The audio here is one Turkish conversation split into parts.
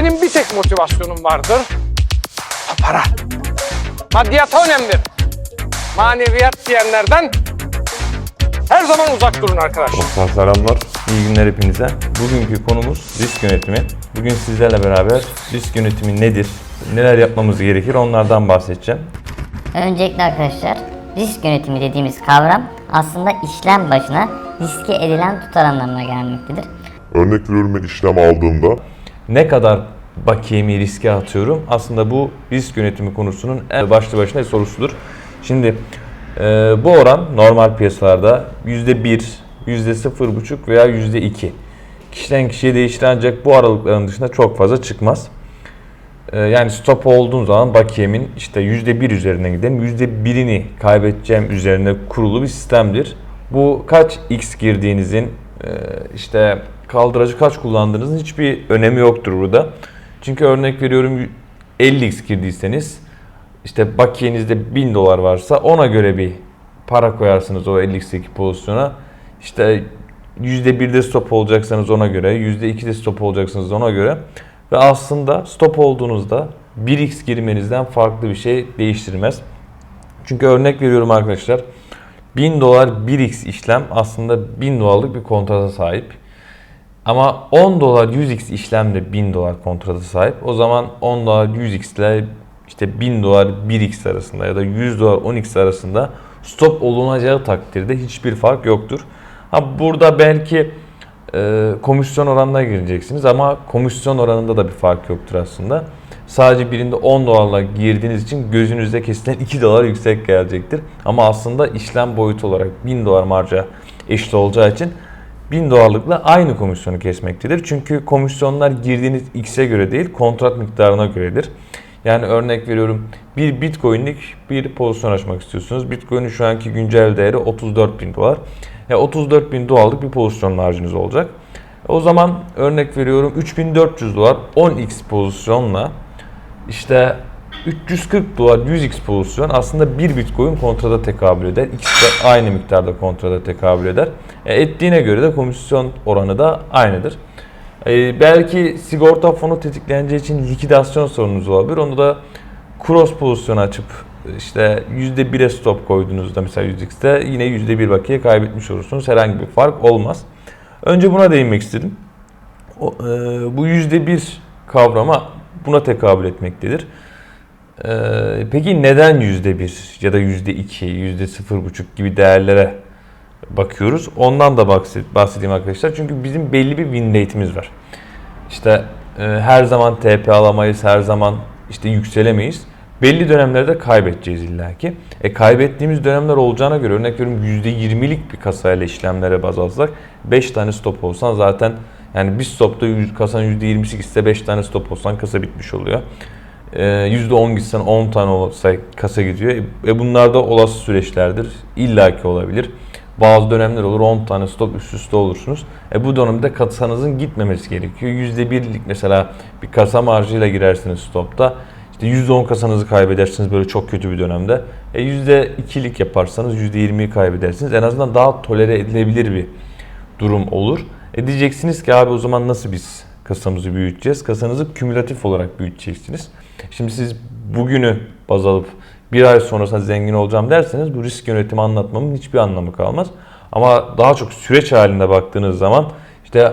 Benim bir tek motivasyonum vardır. Para. Maddiyata önemlidir. Maneviyat diyenlerden her zaman uzak durun arkadaşlar. Selamlar. İyi günler hepinize. Bugünkü konumuz risk yönetimi. Bugün sizlerle beraber risk yönetimi nedir? Neler yapmamız gerekir onlardan bahsedeceğim. Öncelikle arkadaşlar risk yönetimi dediğimiz kavram aslında işlem başına riske edilen tutar anlamına gelmektedir. Örnek veriyorum ben işlem aldığımda Ne kadar bakiyemi riske atıyorum? Aslında bu risk yönetimi konusunun en başlı başına sorusudur. Şimdi e, bu oran normal piyasalarda %1, %0,5 veya %2. Kişiden kişiye değişir ancak bu aralıkların dışında çok fazla çıkmaz. E, yani stop olduğum zaman bakiyemin işte %1 üzerinden gidelim. %1'ini kaybedeceğim üzerine kurulu bir sistemdir. Bu kaç x girdiğinizin e, işte kaldıracı kaç kullandığınızın hiçbir önemi yoktur burada. Çünkü örnek veriyorum 50x girdiyseniz işte bakiyenizde 1000 dolar varsa ona göre bir para koyarsınız o 50x'teki pozisyona. İşte %1'de stop olacaksanız ona göre, %2'de stop olacaksınız ona göre. Ve aslında stop olduğunuzda 1x girmenizden farklı bir şey değiştirmez. Çünkü örnek veriyorum arkadaşlar. 1000 dolar 1x işlem aslında 1000 dolarlık bir kontrata sahip. Ama 10 dolar 100x işlem de 1000 dolar kontrata sahip. O zaman 10 dolar 100x ile işte 1000 dolar 1x arasında ya da 100 dolar 10x arasında stop olunacağı takdirde hiçbir fark yoktur. Ha burada belki e, komisyon oranına gireceksiniz ama komisyon oranında da bir fark yoktur aslında. Sadece birinde 10 dolarla girdiğiniz için gözünüzde kesilen 2 dolar yüksek gelecektir. Ama aslında işlem boyutu olarak 1000 dolar marja eşit olacağı için 1000 dolarlıkla aynı komisyonu kesmektedir. Çünkü komisyonlar girdiğiniz x'e göre değil, kontrat miktarına göredir. Yani örnek veriyorum bir bitcoin'lik bir pozisyon açmak istiyorsunuz. Bitcoin'in şu anki güncel değeri 34 bin dolar. Ya 34 bin dolarlık bir pozisyon marjınız olacak. O zaman örnek veriyorum 3400 dolar 10x pozisyonla işte 340 dolar 100x pozisyon aslında bir bitcoin kontrata tekabül eder. İkisi de aynı miktarda kontrata tekabül eder. E, ettiğine göre de komisyon oranı da aynıdır. E, belki sigorta fonu tetikleneceği için likidasyon sorununuz olabilir. Onu da cross pozisyon açıp işte %1'e stop koyduğunuzda mesela 100x'te yine %1 bakiye kaybetmiş olursunuz. Herhangi bir fark olmaz. Önce buna değinmek istedim. O, e, bu %1 kavrama buna tekabül etmektedir. Ee, peki neden %1 ya da %2, %0,5 gibi değerlere bakıyoruz? Ondan da bahsedeyim arkadaşlar. Çünkü bizim belli bir win rate'imiz var. İşte e, her zaman TP alamayız, her zaman işte yükselemeyiz. Belli dönemlerde kaybedeceğiz illaki. E kaybettiğimiz dönemler olacağına göre örnek veriyorum %20'lik bir kasayla işlemlere baz alsak 5 tane stop olsan zaten yani bir stopta kasanın %20'si gitse 5 tane stop olsan kasa bitmiş oluyor. Ee, %10 gitsen 10 tane olsa kasa gidiyor. E bunlar da olası süreçlerdir. İlla ki olabilir. Bazı dönemler olur 10 tane stop üst üste olursunuz. E bu dönemde kasanızın gitmemesi gerekiyor. %1'lik mesela bir kasa marjıyla girersiniz stopta. İşte %10 kasanızı kaybedersiniz böyle çok kötü bir dönemde. E %2'lik yaparsanız %20'yi kaybedersiniz. En azından daha tolere edilebilir bir durum olur. E diyeceksiniz ki abi o zaman nasıl biz kasamızı büyüteceğiz? Kasanızı kümülatif olarak büyüteceksiniz. Şimdi siz bugünü baz alıp bir ay sonrasında zengin olacağım derseniz bu risk yönetimi anlatmamın hiçbir anlamı kalmaz. Ama daha çok süreç halinde baktığınız zaman işte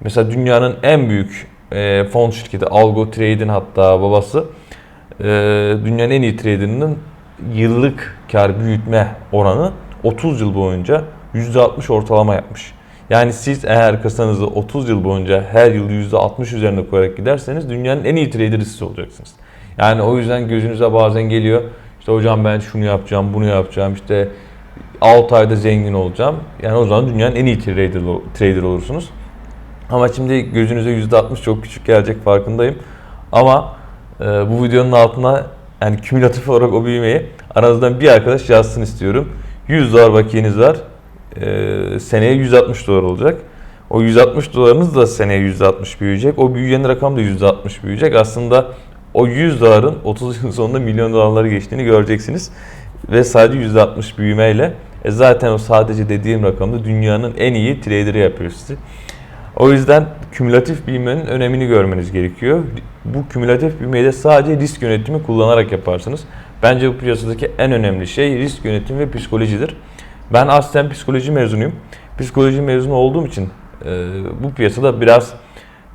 mesela dünyanın en büyük e, fon şirketi Algo Trade'in hatta babası e, dünyanın en iyi trader'ının yıllık kar büyütme oranı 30 yıl boyunca %60 ortalama yapmış. Yani siz eğer kasanızı 30 yıl boyunca her yıl %60 üzerine koyarak giderseniz dünyanın en iyi traderı siz olacaksınız. Yani o yüzden gözünüze bazen geliyor işte hocam ben şunu yapacağım, bunu yapacağım, işte 6 ayda zengin olacağım. Yani o zaman dünyanın en iyi trader, trader olursunuz. Ama şimdi gözünüze %60 çok küçük gelecek farkındayım. Ama e, bu videonun altına yani kümülatif olarak o büyümeyi aranızdan bir arkadaş yazsın istiyorum. 100 dolar bakiyeniz var. E, seneye 160 dolar olacak. O 160 dolarınız da seneye %60 büyüyecek. O büyüyen rakam da %60 büyüyecek. Aslında o 100 doların 30 yıl sonunda milyon dolarları geçtiğini göreceksiniz. Ve sadece %60 büyümeyle e zaten o sadece dediğim rakamda dünyanın en iyi trader'ı yapıyor sizi. O yüzden kümülatif büyümenin önemini görmeniz gerekiyor. Bu kümülatif büyümeyi de sadece risk yönetimi kullanarak yaparsınız. Bence bu piyasadaki en önemli şey risk yönetimi ve psikolojidir. Ben aslen psikoloji mezunuyum. Psikoloji mezunu olduğum için e, bu piyasada biraz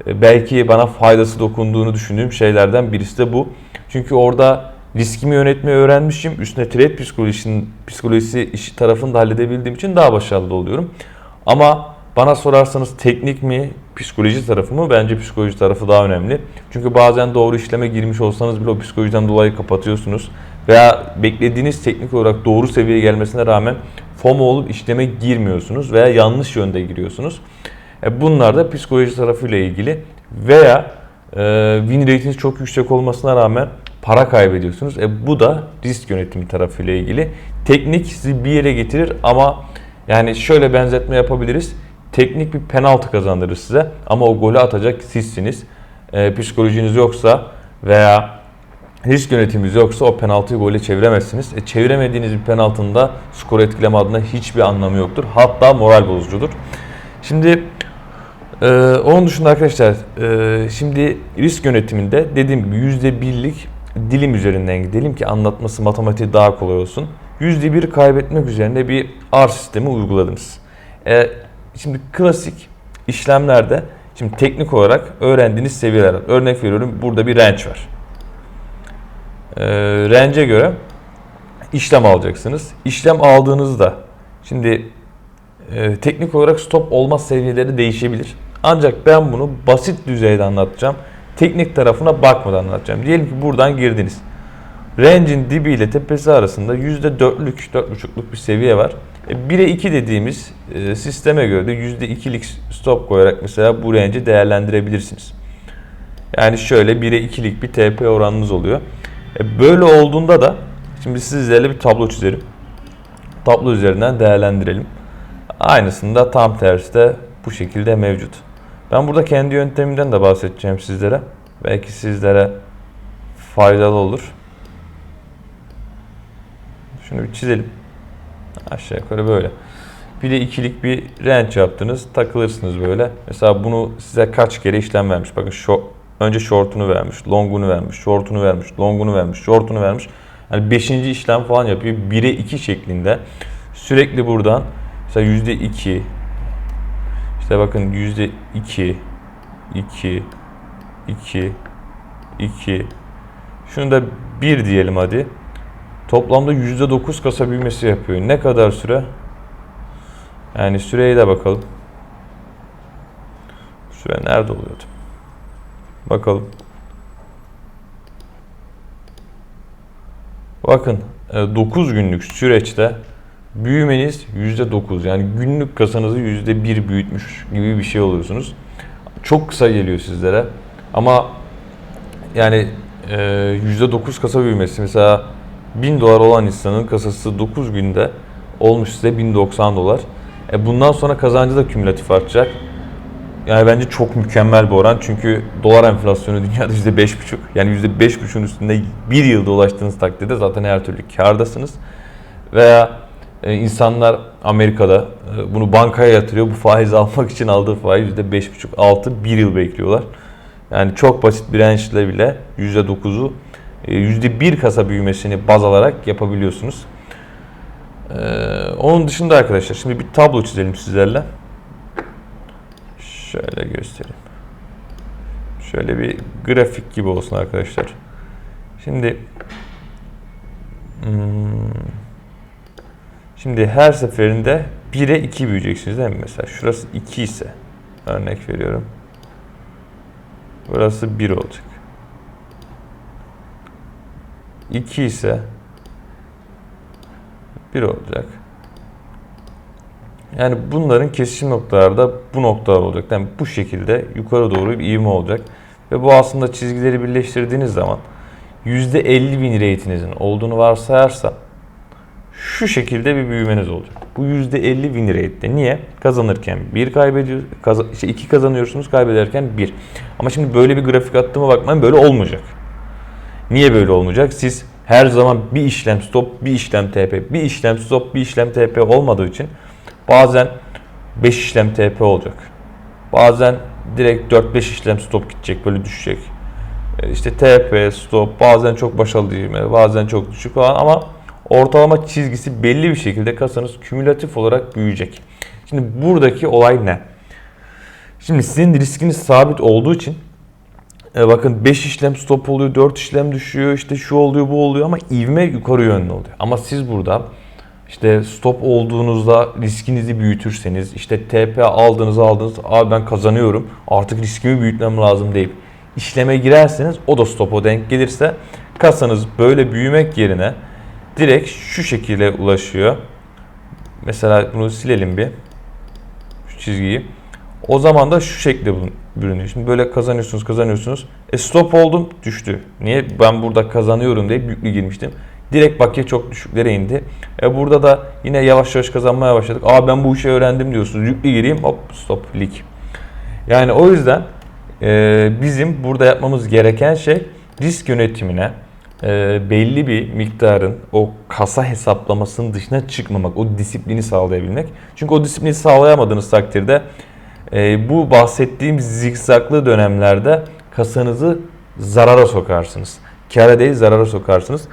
e, belki bana faydası dokunduğunu düşündüğüm şeylerden birisi de bu. Çünkü orada riskimi yönetmeyi öğrenmişim. Üstüne trade psikolojisinin psikolojisi işi tarafını da halledebildiğim için daha başarılı oluyorum. Ama bana sorarsanız teknik mi, psikoloji tarafı mı? Bence psikoloji tarafı daha önemli. Çünkü bazen doğru işleme girmiş olsanız bile o psikolojiden dolayı kapatıyorsunuz. Veya beklediğiniz teknik olarak doğru seviyeye gelmesine rağmen FOMO olup işleme girmiyorsunuz veya yanlış yönde giriyorsunuz. E bunlar da psikoloji tarafıyla ilgili veya e, win rate'iniz çok yüksek olmasına rağmen para kaybediyorsunuz. E bu da risk yönetimi tarafıyla ilgili. Teknik sizi bir yere getirir ama yani şöyle benzetme yapabiliriz. Teknik bir penaltı kazandırır size ama o golü atacak sizsiniz. E, psikolojiniz yoksa veya risk yönetiminiz yoksa o penaltıyı gole çeviremezsiniz. E, çeviremediğiniz bir penaltının da skoru etkileme adına hiçbir anlamı yoktur. Hatta moral bozucudur. Şimdi ee, onun dışında arkadaşlar e, şimdi risk yönetiminde dediğim gibi %1'lik dilim üzerinden gidelim ki anlatması matematiği daha kolay olsun. %1 kaybetmek üzerine bir R sistemi uyguladınız. Ee, şimdi klasik işlemlerde şimdi teknik olarak öğrendiğiniz seviyeler. Örnek veriyorum burada bir range var. Ee, range'e göre işlem alacaksınız. İşlem aldığınızda şimdi e, teknik olarak stop olma seviyeleri değişebilir. Ancak ben bunu basit düzeyde anlatacağım. Teknik tarafına bakmadan anlatacağım. Diyelim ki buradan girdiniz. Range'in dibi ile tepesi arasında %4'lük, 4.5'luk bir seviye var. E, 1'e 2 dediğimiz e, sisteme göre de %2'lik stop koyarak mesela bu range'i değerlendirebilirsiniz. Yani şöyle 1'e 2'lik bir TP oranınız oluyor. E, böyle olduğunda da şimdi sizlerle bir tablo çizelim. Tablo üzerinden değerlendirelim. Aynısını da tam tersi de bu şekilde mevcut. Ben burada kendi yöntemimden de bahsedeceğim sizlere. Belki sizlere faydalı olur. Şunu bir çizelim. Aşağı yukarı böyle. Bir de ikilik bir range yaptınız. Takılırsınız böyle. Mesela bunu size kaç kere işlem vermiş. Bakın şu önce short'unu vermiş, long'unu vermiş, short'unu vermiş, long'unu vermiş, short'unu vermiş. Yani 5. işlem falan yapıyor. 1'e 2 şeklinde. Sürekli buradan mesela %2 işte bakın %2 2 2 2 şunu da 1 diyelim hadi. Toplamda %9 kasa büyümesi yapıyor. Ne kadar süre? Yani süreye de bakalım. Süre nerede oluyordu? Bakalım. Bakın 9 günlük süreçte büyümeniz %9 yani günlük kasanızı %1 büyütmüş gibi bir şey oluyorsunuz. Çok kısa geliyor sizlere ama yani e, %9 kasa büyümesi mesela 1000 dolar olan insanın kasası 9 günde olmuş size 1090 dolar. E bundan sonra kazancı da kümülatif artacak. Yani bence çok mükemmel bir oran çünkü dolar enflasyonu dünyada %5,5 yani %5,5'un üstünde bir yılda ulaştığınız takdirde zaten her türlü kârdasınız. Veya e, insanlar Amerika'da e, bunu bankaya yatırıyor. Bu faiz almak için aldığı faiz %5,5-6 bir yıl bekliyorlar. Yani çok basit bir range bile %9'u %1 e, kasa büyümesini baz alarak yapabiliyorsunuz. Ee, onun dışında arkadaşlar şimdi bir tablo çizelim sizlerle. Şöyle göstereyim. Şöyle bir grafik gibi olsun arkadaşlar. Şimdi hmm, şimdi her seferinde 1'e 2 büyüyeceksiniz değil mi? Mesela şurası 2 ise örnek veriyorum. Burası 1 olacak. 2 ise 1 olacak. Yani bunların kesişim noktalarda bu noktalar olacak. Yani bu şekilde yukarı doğru bir ivme olacak. Ve bu aslında çizgileri birleştirdiğiniz zaman %50 win rate'inizin olduğunu varsayarsam şu şekilde bir büyümeniz olacak. Bu %50 win rate'de. Niye? Kazanırken 1 kaybediyor, kaz işte 2 kazanıyorsunuz, kaybederken 1. Ama şimdi böyle bir grafik attığıma bakmayın böyle olmayacak. Niye böyle olmayacak? Siz her zaman bir işlem stop, bir işlem TP, bir işlem stop, bir işlem TP olmadığı için bazen 5 işlem TP olacak. Bazen direkt 4-5 işlem stop gidecek böyle düşecek. E, İşte TP, stop, bazen çok başarılı ivme, bazen çok düşük falan ama ortalama çizgisi belli bir şekilde kasanız kümülatif olarak büyüyecek. Şimdi buradaki olay ne? Şimdi sizin riskiniz sabit olduğu için e, bakın 5 işlem stop oluyor, 4 işlem düşüyor, işte şu oluyor, bu oluyor ama ivme yukarı yönlü oluyor. Ama siz burada işte stop olduğunuzda riskinizi büyütürseniz, işte TP aldınız aldınız, abi ben kazanıyorum, artık riskimi büyütmem lazım deyip işleme girerseniz o da stopa denk gelirse kasanız böyle büyümek yerine direkt şu şekilde ulaşıyor. Mesela bunu silelim bir. Şu çizgiyi. O zaman da şu şekilde bürünüyor. Şimdi böyle kazanıyorsunuz kazanıyorsunuz. E stop oldum düştü. Niye? Ben burada kazanıyorum diye yüklü girmiştim. Direkt bakiye çok düşüklere indi. E burada da yine yavaş yavaş kazanmaya başladık. Aa ben bu işi öğrendim diyorsunuz. Yüklü gireyim hop stop lik. Yani o yüzden e, bizim burada yapmamız gereken şey risk yönetimine e, belli bir miktarın o kasa hesaplamasının dışına çıkmamak, o disiplini sağlayabilmek. Çünkü o disiplini sağlayamadığınız takdirde e, bu bahsettiğim zikzaklı dönemlerde kasanızı zarara sokarsınız. Kâra değil zarara sokarsınız.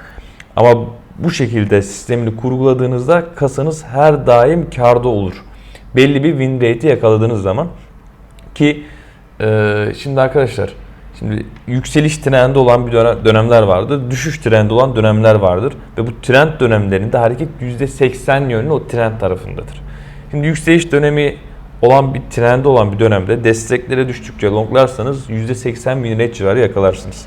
Ama bu şekilde sistemini kurguladığınızda kasanız her daim karda olur. Belli bir win rate'i yakaladığınız zaman ki e, şimdi arkadaşlar şimdi yükseliş trendi olan bir dönem, dönemler vardır. Düşüş trendi olan dönemler vardır. Ve bu trend dönemlerinde hareket %80 yönlü o trend tarafındadır. Şimdi yükseliş dönemi olan bir trendi olan bir dönemde desteklere düştükçe longlarsanız %80 win rate civarı yakalarsınız.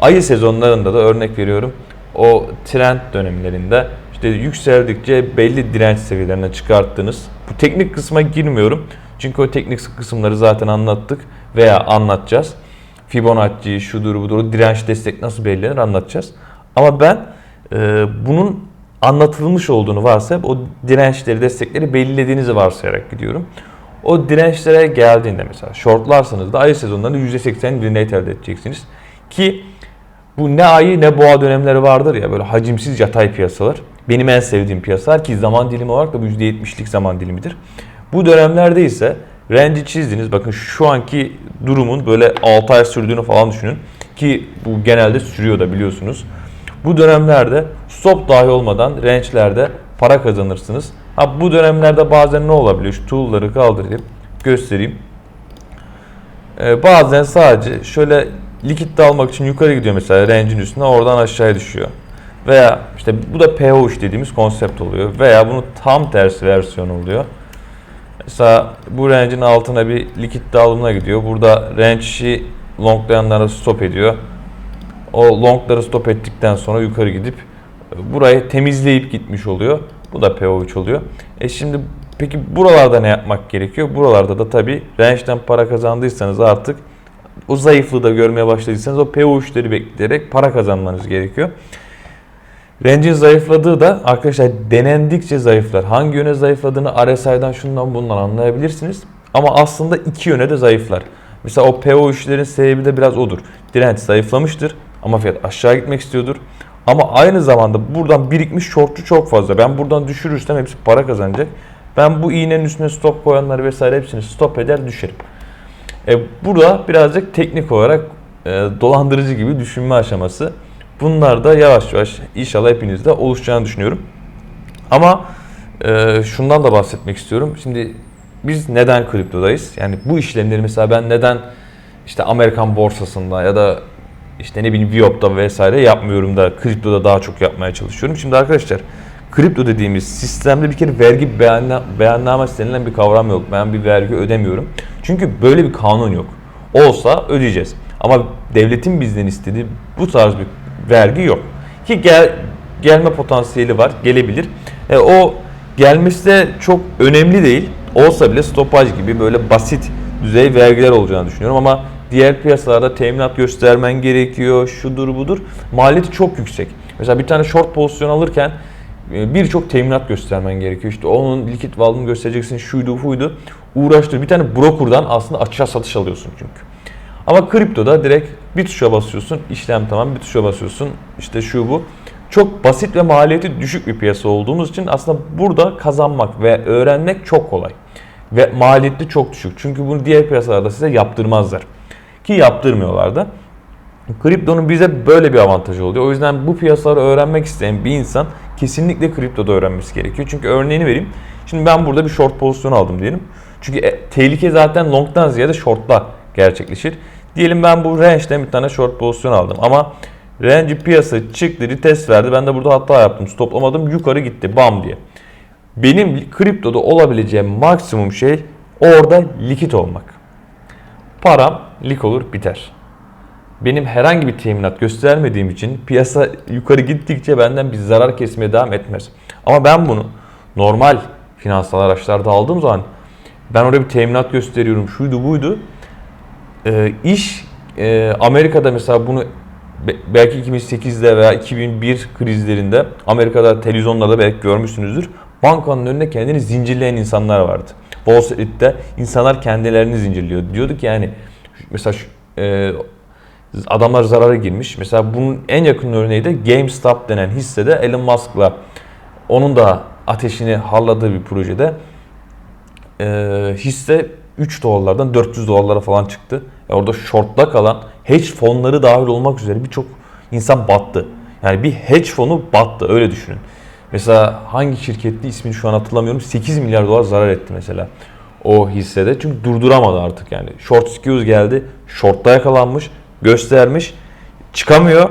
Ayı sezonlarında da örnek veriyorum o trend dönemlerinde işte yükseldikçe belli direnç seviyelerine çıkarttınız. Bu teknik kısma girmiyorum. Çünkü o teknik kısımları zaten anlattık veya anlatacağız. Fibonacci, şudur budur, direnç destek nasıl belirlenir anlatacağız. Ama ben e, bunun anlatılmış olduğunu varsayıp o dirençleri, destekleri belirlediğinizi varsayarak gidiyorum. O dirençlere geldiğinde mesela shortlarsanız da ay sezonlarında %80 win rate elde edeceksiniz. Ki bu ne ayı ne boğa dönemleri vardır ya böyle hacimsiz yatay piyasalar. Benim en sevdiğim piyasalar ki zaman dilimi olarak da bu %70'lik zaman dilimidir. Bu dönemlerde ise range'i çizdiniz. Bakın şu anki durumun böyle 6 ay sürdüğünü falan düşünün. Ki bu genelde sürüyor da biliyorsunuz. Bu dönemlerde stop dahi olmadan range'lerde para kazanırsınız. Ha bu dönemlerde bazen ne olabiliyor? Şu tool'ları kaldırayım, göstereyim. Ee, bazen sadece şöyle likit de almak için yukarı gidiyor mesela range'in üstüne oradan aşağıya düşüyor. Veya işte bu da PO dediğimiz konsept oluyor. Veya bunun tam tersi versiyonu oluyor. Mesela bu range'in altına bir likit dağılımına gidiyor. Burada range'i longlayanlara stop ediyor. O longları stop ettikten sonra yukarı gidip burayı temizleyip gitmiş oluyor. Bu da PO3 oluyor. E şimdi peki buralarda ne yapmak gerekiyor? Buralarda da tabii range'den para kazandıysanız artık o zayıflığı da görmeye başladıysanız o PO3'leri bekleyerek para kazanmanız gerekiyor. Range'in zayıfladığı da arkadaşlar denendikçe zayıflar. Hangi yöne zayıfladığını RSI'dan şundan bundan anlayabilirsiniz. Ama aslında iki yöne de zayıflar. Mesela o PO3'lerin sebebi de biraz odur. Direnç zayıflamıştır ama fiyat aşağı gitmek istiyordur. Ama aynı zamanda buradan birikmiş shortçu çok fazla. Ben buradan düşürürsem hepsi para kazanacak. Ben bu iğnenin üstüne stop koyanları vesaire hepsini stop eder düşerim. E, burada birazcık teknik olarak e, dolandırıcı gibi düşünme aşaması. Bunlar da yavaş yavaş inşallah hepinizde oluşacağını düşünüyorum. Ama e, şundan da bahsetmek istiyorum. Şimdi biz neden kriptodayız? Yani bu işlemleri mesela ben neden işte Amerikan borsasında ya da işte ne bileyim Viop'ta vesaire yapmıyorum da kriptoda daha çok yapmaya çalışıyorum. Şimdi arkadaşlar kripto dediğimiz sistemde bir kere vergi beyanna, beyannamesi denilen bir kavram yok. Ben bir vergi ödemiyorum. Çünkü böyle bir kanun yok. Olsa ödeyeceğiz. Ama devletin bizden istediği bu tarz bir vergi yok. Ki gel, gelme potansiyeli var, gelebilir. E, o gelmesi de çok önemli değil. Olsa bile stopaj gibi böyle basit düzey vergiler olacağını düşünüyorum ama diğer piyasalarda teminat göstermen gerekiyor, şudur budur. Maliyeti çok yüksek. Mesela bir tane short pozisyon alırken birçok teminat göstermen gerekiyor. İşte onun likit valvını göstereceksin, şuydu buydu. Uğraştır. Bir tane brokerdan aslında açığa satış alıyorsun çünkü. Ama kriptoda direkt bir tuşa basıyorsun, işlem tamam, bir tuşa basıyorsun, işte şu bu. Çok basit ve maliyeti düşük bir piyasa olduğumuz için aslında burada kazanmak ve öğrenmek çok kolay. Ve maliyeti çok düşük. Çünkü bunu diğer piyasalarda size yaptırmazlar. Ki yaptırmıyorlar da. Kriptonun bize böyle bir avantajı oluyor. O yüzden bu piyasaları öğrenmek isteyen bir insan kesinlikle kriptoda öğrenmesi gerekiyor. Çünkü örneğini vereyim. Şimdi ben burada bir short pozisyon aldım diyelim. Çünkü e, tehlike zaten long'dan ziyade short'la gerçekleşir. Diyelim ben bu range'den bir tane short pozisyon aldım ama range piyasa çıktı, retest verdi. Ben de burada hata yaptım, stoplamadım, yukarı gitti bam diye. Benim kriptoda olabileceğim maksimum şey orada likit olmak. Param lik olur biter. Benim herhangi bir teminat göstermediğim için piyasa yukarı gittikçe benden bir zarar kesmeye devam etmez. Ama ben bunu normal finansal araçlarda aldığım zaman ben orada bir teminat gösteriyorum şuydu buydu. Ee, iş e, Amerika'da mesela bunu be- belki 2008'de veya 2001 krizlerinde Amerika'da televizyonlarda belki görmüşsünüzdür. Bankanın önünde kendini zincirleyen insanlar vardı. Wall Street'te insanlar kendilerini zincirliyor. Diyordu ki yani mesela şu, e, adamlar zarara girmiş. Mesela bunun en yakın örneği de GameStop denen hissede Elon Musk'la onun da ateşini harladığı bir projede e, hisse 3 dolarlardan 400 dolarlara falan çıktı. E orada short'ta kalan hedge fonları dahil olmak üzere birçok insan battı. Yani bir hedge fonu battı öyle düşünün. Mesela hangi şirketti ismini şu an hatırlamıyorum 8 milyar dolar zarar etti mesela o hissede. Çünkü durduramadı artık yani. Short skews geldi. Short'ta yakalanmış. Göstermiş. Çıkamıyor.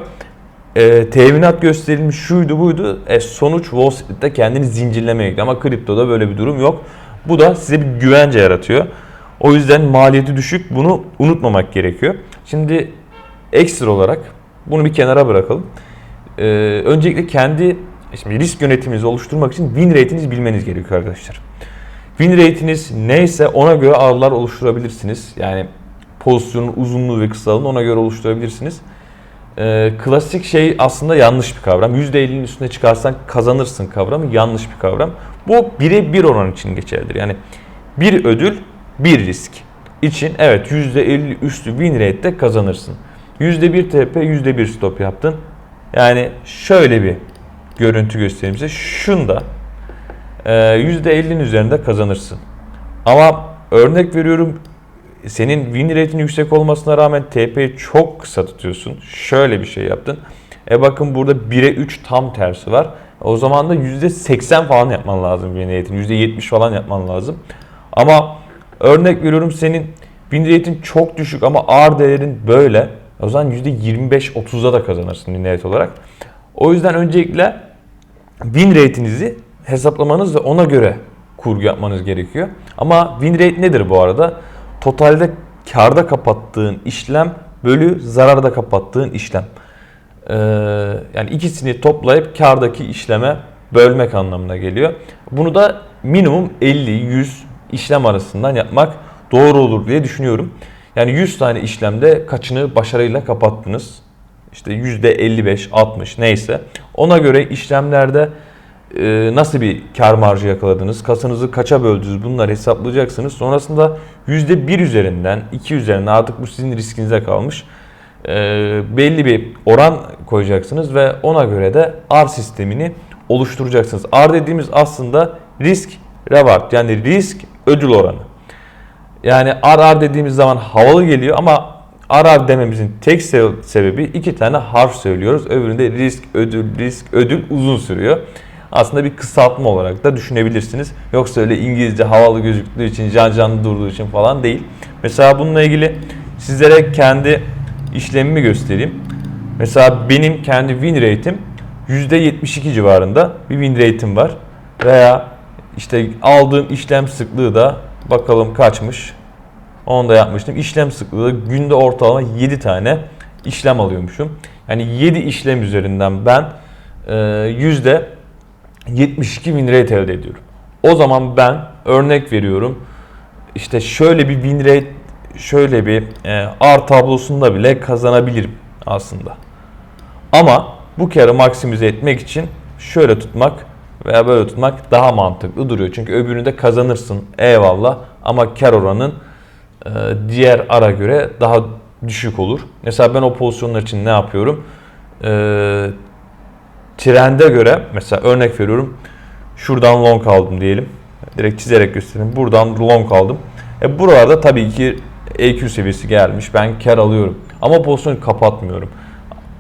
E, teminat gösterilmiş şuydu buydu. E, sonuç Wall Street'te kendini zincirlemeye gidiyor. Ama kriptoda böyle bir durum yok. Bu da size bir güvence yaratıyor. O yüzden maliyeti düşük. Bunu unutmamak gerekiyor. Şimdi ekstra olarak bunu bir kenara bırakalım. Ee, öncelikle kendi şimdi risk yönetiminizi oluşturmak için win rate'inizi bilmeniz gerekiyor arkadaşlar. Win rate'iniz neyse ona göre ağırlar oluşturabilirsiniz. Yani pozisyonun uzunluğu ve kısalığını ona göre oluşturabilirsiniz. Ee, klasik şey aslında yanlış bir kavram. %50'nin üstüne çıkarsan kazanırsın kavramı yanlış bir kavram. Bu bire bir oran için geçerlidir. Yani bir ödül bir risk için evet %50 üstü win rate'de kazanırsın. %1 TP %1 stop yaptın. Yani şöyle bir görüntü göstereyim size. Şunda e, %50'nin üzerinde kazanırsın. Ama örnek veriyorum senin win rate'in yüksek olmasına rağmen TP'yi çok kısa tutuyorsun. Şöyle bir şey yaptın. E bakın burada 1'e 3 tam tersi var. O zaman da %80 falan yapman lazım win rate'in. %70 falan yapman lazım. Ama örnek veriyorum senin win rate'in çok düşük ama ağır değerin böyle. O zaman %25-30'da da kazanırsın win rate olarak. O yüzden öncelikle win rate'inizi hesaplamanız ve ona göre kurgu yapmanız gerekiyor. Ama win rate nedir bu arada? Totalde karda kapattığın işlem bölü zararda kapattığın işlem. Ee, yani ikisini toplayıp kardaki işleme bölmek anlamına geliyor. Bunu da minimum 50-100 işlem arasından yapmak doğru olur diye düşünüyorum. Yani 100 tane işlemde kaçını başarıyla kapattınız? İşte %55, 60 neyse. Ona göre işlemlerde e, nasıl bir kar marjı yakaladınız? Kasanızı kaça böldünüz? Bunları hesaplayacaksınız. Sonrasında %1 üzerinden, 2 üzerinden artık bu sizin riskinize kalmış. E, belli bir oran koyacaksınız ve ona göre de R sistemini oluşturacaksınız. R dediğimiz aslında risk reward yani risk ödül oranı. Yani RR dediğimiz zaman havalı geliyor ama RR dememizin tek se- sebebi iki tane harf söylüyoruz. Öbüründe risk, ödül, risk, ödül uzun sürüyor. Aslında bir kısaltma olarak da düşünebilirsiniz. Yoksa öyle İngilizce havalı gözüktüğü için, can canlı durduğu için falan değil. Mesela bununla ilgili sizlere kendi işlemimi göstereyim. Mesela benim kendi win rate'im %72 civarında bir win rate'im var. Veya işte aldığım işlem sıklığı da bakalım kaçmış. Onu da yapmıştım. İşlem sıklığı günde ortalama 7 tane işlem alıyormuşum. Yani 7 işlem üzerinden ben e, yüzde 72 win rate elde ediyorum. O zaman ben örnek veriyorum. İşte şöyle bir win rate, şöyle bir e, R tablosunda bile kazanabilirim aslında. Ama bu karı maksimize etmek için şöyle tutmak veya böyle tutmak daha mantıklı duruyor. Çünkü öbüründe kazanırsın eyvallah ama kar oranın e, diğer ara göre daha düşük olur. Mesela ben o pozisyonlar için ne yapıyorum? E, trende göre mesela örnek veriyorum şuradan long aldım diyelim. Direkt çizerek göstereyim. Buradan long aldım. E buralarda tabii ki EQ seviyesi gelmiş. Ben kar alıyorum. Ama pozisyonu kapatmıyorum.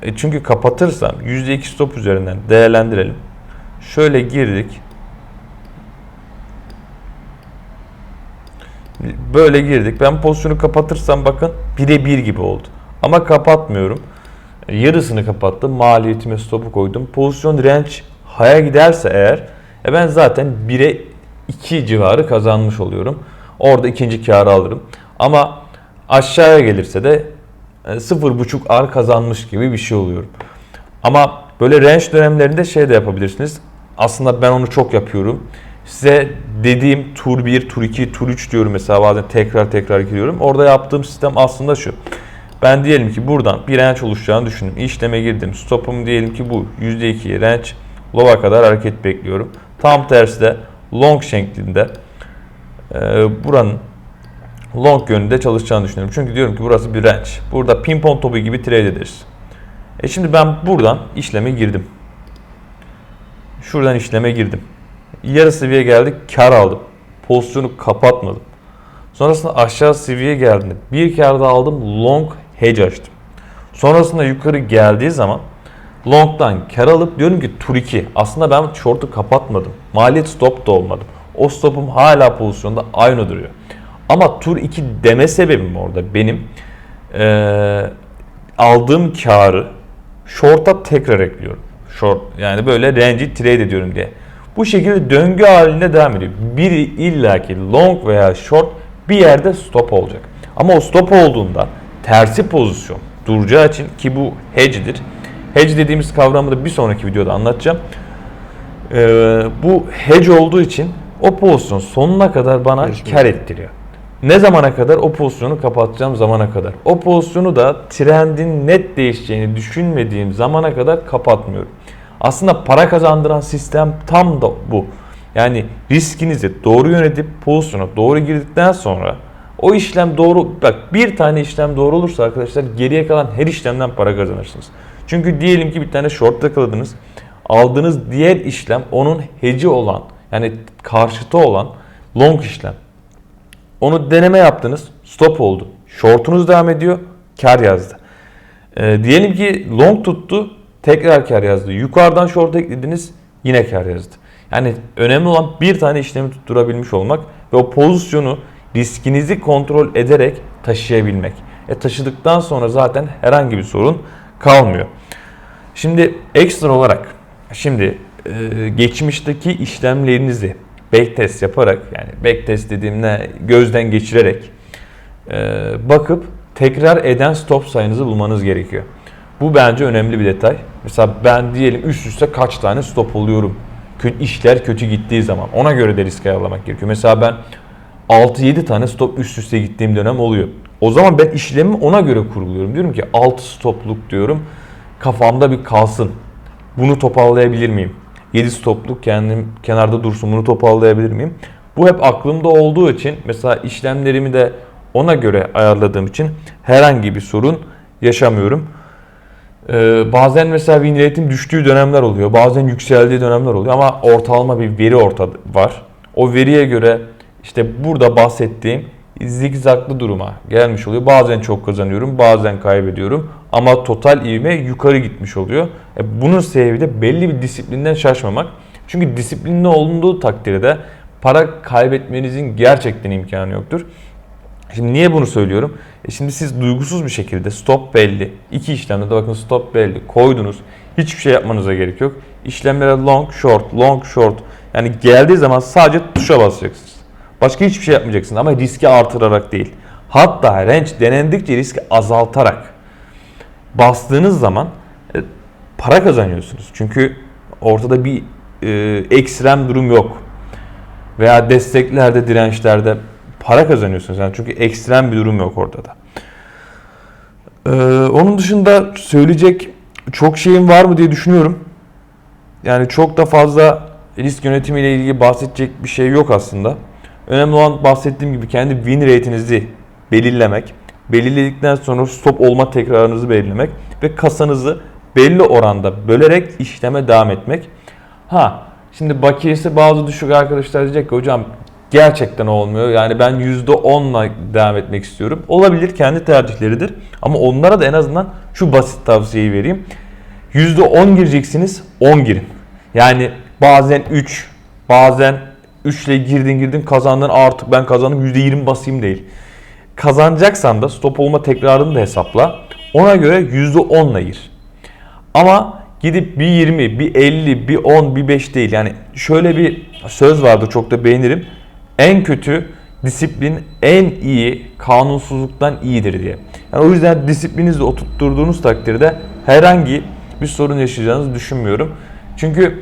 E çünkü kapatırsam %2 stop üzerinden değerlendirelim. Şöyle girdik. Böyle girdik. Ben pozisyonu kapatırsam bakın 1'e 1 gibi oldu. Ama kapatmıyorum. Yarısını kapattım. Maliyetime stopu koydum. Pozisyon range haya giderse eğer e ben zaten 1'e 2 civarı kazanmış oluyorum. Orada ikinci karı alırım. Ama aşağıya gelirse de e, 0.5 R kazanmış gibi bir şey oluyorum. Ama böyle range dönemlerinde şey de yapabilirsiniz. Aslında ben onu çok yapıyorum. Size dediğim tur 1, tur 2, tur 3 diyorum mesela bazen tekrar tekrar giriyorum. Orada yaptığım sistem aslında şu. Ben diyelim ki buradan bir range oluşacağını düşündüm. İşleme girdim. Stopum diyelim ki bu. %2 range low'a kadar hareket bekliyorum. Tam tersi de long şeklinde e, buranın long yönünde çalışacağını düşünüyorum. Çünkü diyorum ki burası bir range. Burada pimpon topu gibi trade ederiz. E şimdi ben buradan işleme girdim. Şuradan işleme girdim. Yarı seviye geldik, kar aldım. Pozisyonu kapatmadım. Sonrasında aşağı seviye geldiğinde bir kar daha aldım, long hedge açtım. Sonrasında yukarı geldiği zaman long'dan kar alıp diyorum ki tur 2. Aslında ben short'u kapatmadım. Maliyet stop da olmadım. O stopum hala pozisyonda aynı duruyor. Ama tur 2 deme sebebim orada benim eee, aldığım karı short'a tekrar ekliyorum. Short yani böyle range'i trade ediyorum diye. Bu şekilde döngü halinde devam ediyor. Biri illaki long veya short bir yerde stop olacak. Ama o stop olduğunda tersi pozisyon duracağı için ki bu hedge'dir. Hedge dediğimiz kavramı da bir sonraki videoda anlatacağım. Ee, bu hedge olduğu için o pozisyon sonuna kadar bana kar ettiriyor. Ne zamana kadar? O pozisyonu kapatacağım zamana kadar. O pozisyonu da trendin net değişeceğini düşünmediğim zamana kadar kapatmıyorum. Aslında para kazandıran sistem tam da bu. Yani riskinizi doğru yönetip pozisyona doğru girdikten sonra o işlem doğru bak bir tane işlem doğru olursa arkadaşlar geriye kalan her işlemden para kazanırsınız. Çünkü diyelim ki bir tane short yakaladınız. Aldığınız diğer işlem onun heci olan yani karşıtı olan long işlem. Onu deneme yaptınız. Stop oldu. Shortunuz devam ediyor. Kar yazdı. Ee, diyelim ki long tuttu. Tekrar kar yazdı. Yukarıdan short eklediniz. Yine kar yazdı. Yani önemli olan bir tane işlemi tutturabilmiş olmak ve o pozisyonu riskinizi kontrol ederek taşıyabilmek. E taşıdıktan sonra zaten herhangi bir sorun kalmıyor. Şimdi ekstra olarak şimdi e, geçmişteki işlemlerinizi backtest yaparak yani backtest dediğim ne gözden geçirerek e, bakıp tekrar eden stop sayınızı bulmanız gerekiyor. Bu bence önemli bir detay. Mesela ben diyelim üst üste kaç tane stop oluyorum. İşler kötü gittiği zaman ona göre de risk ayarlamak gerekiyor. Mesela ben 6-7 tane stop üst üste gittiğim dönem oluyor. O zaman ben işlemi ona göre kurguluyorum. Diyorum ki 6 stopluk diyorum. Kafamda bir kalsın. Bunu toparlayabilir miyim? 7 stopluk kendim kenarda dursun. Bunu toparlayabilir miyim? Bu hep aklımda olduğu için mesela işlemlerimi de ona göre ayarladığım için herhangi bir sorun yaşamıyorum. Ee, bazen mesela win rate'im düştüğü dönemler oluyor. Bazen yükseldiği dönemler oluyor ama ortalama bir veri ortada var. O veriye göre işte burada bahsettiğim zigzaglı duruma gelmiş oluyor. Bazen çok kazanıyorum, bazen kaybediyorum ama total ivme yukarı gitmiş oluyor. E bunun sebebi de belli bir disiplinden şaşmamak. Çünkü disiplinli olunduğu takdirde para kaybetmenizin gerçekten imkanı yoktur. Şimdi niye bunu söylüyorum? E şimdi siz duygusuz bir şekilde stop belli. iki işlemde de bakın stop belli. Koydunuz. Hiçbir şey yapmanıza gerek yok. İşlemlere long short, long short. Yani geldiği zaman sadece tuşa basacaksınız. Başka hiçbir şey yapmayacaksınız ama riski artırarak değil. Hatta range denendikçe riski azaltarak bastığınız zaman e, para kazanıyorsunuz. Çünkü ortada bir e, ekstrem durum yok. Veya desteklerde, dirençlerde para kazanıyorsunuz. Yani çünkü ekstrem bir durum yok ortada. Ee, onun dışında söyleyecek çok şeyim var mı diye düşünüyorum. Yani çok da fazla risk yönetimiyle ilgili bahsedecek bir şey yok aslında. Önemli olan bahsettiğim gibi kendi win rate'inizi belirlemek. Belirledikten sonra stop olma tekrarınızı belirlemek ve kasanızı belli oranda bölerek işleme devam etmek. Ha şimdi bakiyesi bazı düşük arkadaşlar diyecek ki hocam gerçekten olmuyor. Yani ben %10'la devam etmek istiyorum. Olabilir kendi tercihleridir. Ama onlara da en azından şu basit tavsiyeyi vereyim. %10 gireceksiniz 10 girin. Yani bazen 3 bazen 3 ile girdin girdin kazandın artık ben kazandım %20 basayım değil. Kazanacaksan da stop olma tekrarını da hesapla. Ona göre %10 ile gir. Ama gidip bir 20, bir 50, bir 10, bir 5 değil. Yani şöyle bir söz vardı çok da beğenirim. En kötü disiplin en iyi kanunsuzluktan iyidir diye. Yani o yüzden disiplinizi oturtturduğunuz takdirde herhangi bir sorun yaşayacağınızı düşünmüyorum. Çünkü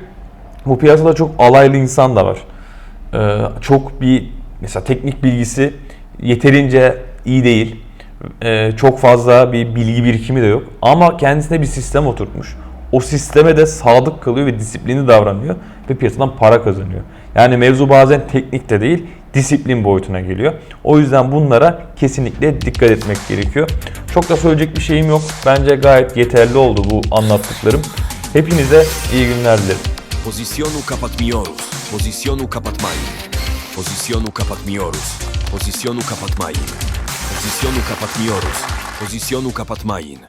bu piyasada çok alaylı insan da var. Ee, çok bir mesela teknik bilgisi yeterince iyi değil. Ee, çok fazla bir bilgi birikimi de yok. Ama kendisine bir sistem oturtmuş. O sisteme de sadık kalıyor ve disiplinli davranıyor ve piyasadan para kazanıyor. Yani mevzu bazen teknik de değil, disiplin boyutuna geliyor. O yüzden bunlara kesinlikle dikkat etmek gerekiyor. Çok da söyleyecek bir şeyim yok. Bence gayet yeterli oldu bu anlattıklarım. Hepinize iyi günler dilerim. Posicionu capat miorus. Posicionu capat maic. Posicionu capat miorus. Posicionu capat maic. Posicionu capat miorus. Posicionu capat main.